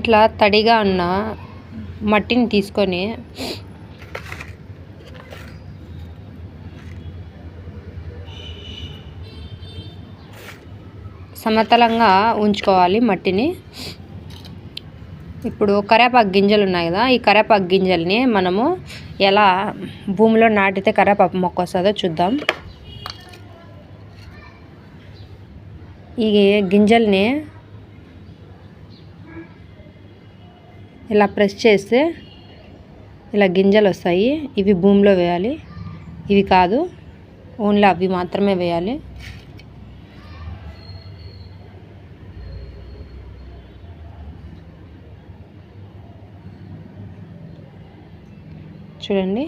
ఇట్లా తడిగా ఉన్న మట్టిని తీసుకొని సమతలంగా ఉంచుకోవాలి మట్టిని. ఇప్పుడు కరేపాకు గింజలు ఉన్నాయి కదా ఈ కరేపాకు గింజల్ని మనము ఎలా భూమిలో నాటితే కరేపాకు మొక్క వస్తుందో చూద్దాం. ఈ గింజల్ని ఇలా ప్రెస్ చేస్తే ఇలా గింజలు వస్తాయి. ఇవి భూమిలో వేయాలి. ఇవి కాదు ఓన్లీ అవి మాత్రమే వేయాలి. చూడండి.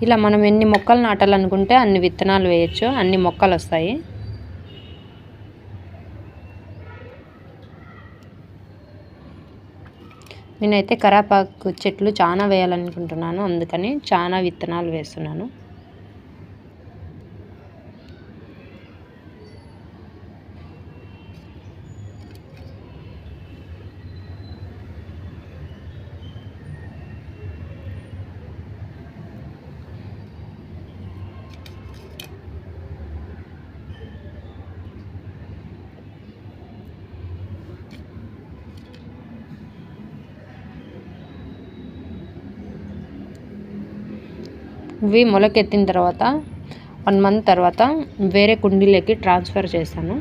ఇలా మనం ఎన్ని మొక్కలు నాటాలనుకుంటే అన్ని విత్తనాలు వేయచ్చు అన్ని మొక్కలు వస్తాయి. నేనైతే కరాపాకు చెట్లు చాలా వేయాలనుకుంటున్నాను అందుకని చాలా విత్తనాలు వేస్తున్నాను. ఇవి మొలకెత్తిన తర్వాత వన్ మంత్ తర్వాత వేరే కుండీలోకి ట్రాన్స్ఫర్ చేస్తాను.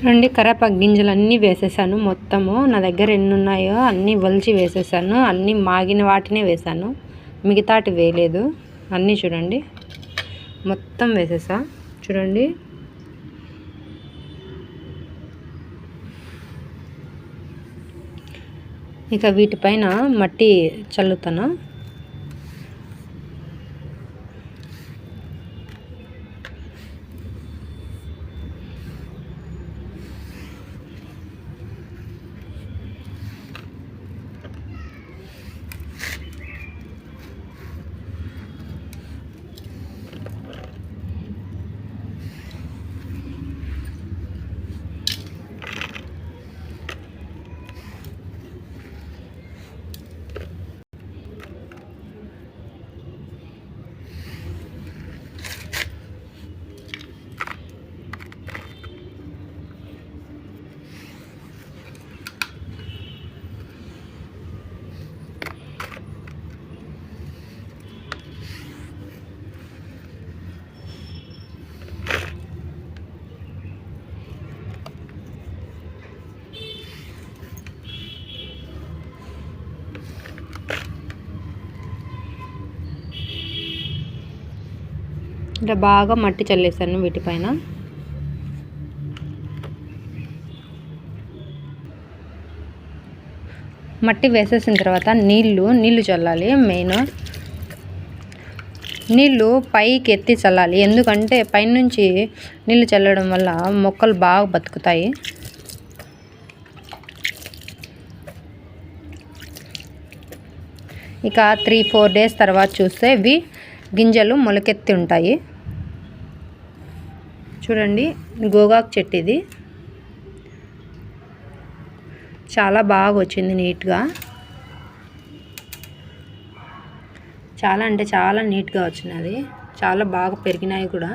చూడండి కరేపాకు గింజలు అన్నీ వేసేసాను. మొత్తము నా దగ్గర ఎన్ని ఉన్నాయో అన్నీ వలిచి వేసేసాను. అన్నీ మాగిన వాటినే వేసాను. మిగతాటి వేయలేదు. అన్నీ చూడండి. మొత్తం వేసేసా. చూడండి. ఇక వీటిపైన మట్టి చల్లుతాను. ఇలా బాగా మట్టి చల్లేసాను వీటిపైన మట్టి వేసేసిన తర్వాత నీళ్ళు నీళ్ళు చల్లాలి మెయిన్. నీళ్ళు పైకి ఎత్తి చల్లాలి. ఎందుకంటే పైనుంచి నీళ్ళు చల్లడం వల్ల మొక్కలు బాగా బతుకుతాయి. ఇక త్రీ ఫోర్ డేస్ తర్వాత చూస్తే ఇవి గింజలు మొలకెత్తి ఉంటాయి చూడండి గోగాకు చెట్టు ఇది చాలా బాగా వచ్చింది నీట్గా. చాలా అంటే చాలా నీట్గా వచ్చినది. చాలా బాగా పెరిగినాయి కూడా.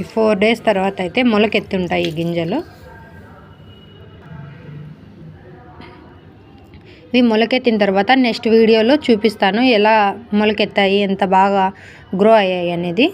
ఈ ఫోర్ డేస్ తర్వాత అయితే మొలకెత్తుంటాయి ఈ గింజలు. ఇవి మొలకెత్తిన తర్వాత నెక్స్ట్ వీడియోలో చూపిస్తాను ఎలా మొలకెత్తాయి ఎంత బాగా గ్రో అయ్యాయి అనేది.